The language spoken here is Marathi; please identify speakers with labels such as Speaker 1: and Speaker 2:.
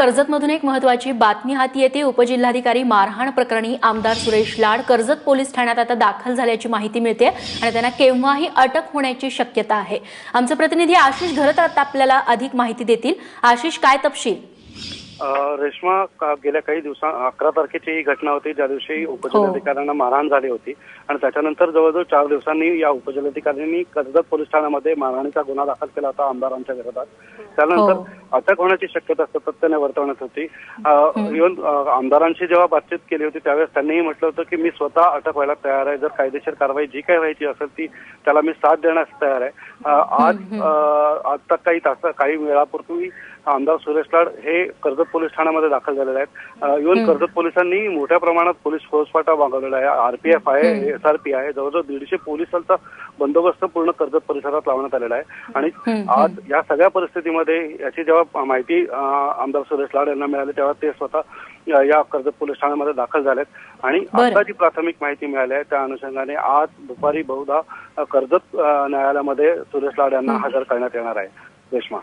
Speaker 1: कर्जतमधून एक महत्वाची बातमी हाती येते. उपजिल्हाधिकारी मारहाण प्रकरणी आमदार सुरेश लाड कर्जत पोलीस ठाण्यात आता दाखल झाल्याची माहिती मिळते आणि त्यांना केव्हाही अटक होण्याची शक्यता आहे. आमचे प्रतिनिधी आशिष घरत आता आपल्याला अधिक माहिती देतील. आशिष काय तपशील?
Speaker 2: रेश्मा का- गेल्या काही दिवसा अकरा तारखेची ही घटना होती ज्या दिवशी उपजिल्हाधिकाऱ्यांना मारहाण झाली होती. आणि त्याच्यानंतर जवळजवळ चार दिवसांनी या उपजिल्हाधिकाऱ्यांनी कर्जत पोलीस ठाण्यामध्ये मारहाणीचा गुन्हा दाखल केला होता आमदारांच्या विरोधात. त्यानंतर
Speaker 1: हो.
Speaker 2: अटक होण्याची शक्यता सातत्याने वर्तवण्यात होती. इव्हन आमदारांशी जेव्हा बातचीत केली होती त्यावेळेस त्यांनीही म्हटलं होतं की मी स्वतः अटक व्हायला तयार आहे. जर कायदेशीर कारवाई जी काही व्हायची असेल ती त्याला मी साथ देण्यास तयार आहे. आज आता काही तास काही वेळापूर्वी आमदार सुरेश लाड हे कर्जत पोलीस ठाण्यामध्ये दाखल झालेले आहेत. इव्हन कर्जत पोलिसांनी मोठ्या प्रमाणात पोलीस फौजफाटा मागवलेला आहे. आरपीएफ आहे एस आर पी आहे. जवळजवळ दीडशे पोलिसांचा बंदोबस्त पूर्ण कर्जत परिसरात लावण्यात आलेला आहे. आणि आज या सगळ्या परिस्थितीमध्ये याची जेव्हा माहिती आमदार सुरेश लाड यांना मिळाली तेव्हा ते स्वतः या- कर्जत पोलीस ठाण्यामध्ये दाखल झालेत. आणि. आता जी प्राथमिक माहिती मिळाली आहे त्या अनुषंगाने आज दुपारी बहुधा कर्जत न्यायालयामध्ये सुरेश लाड यांना हजर करण्यात येणार आहे. रेश्मा.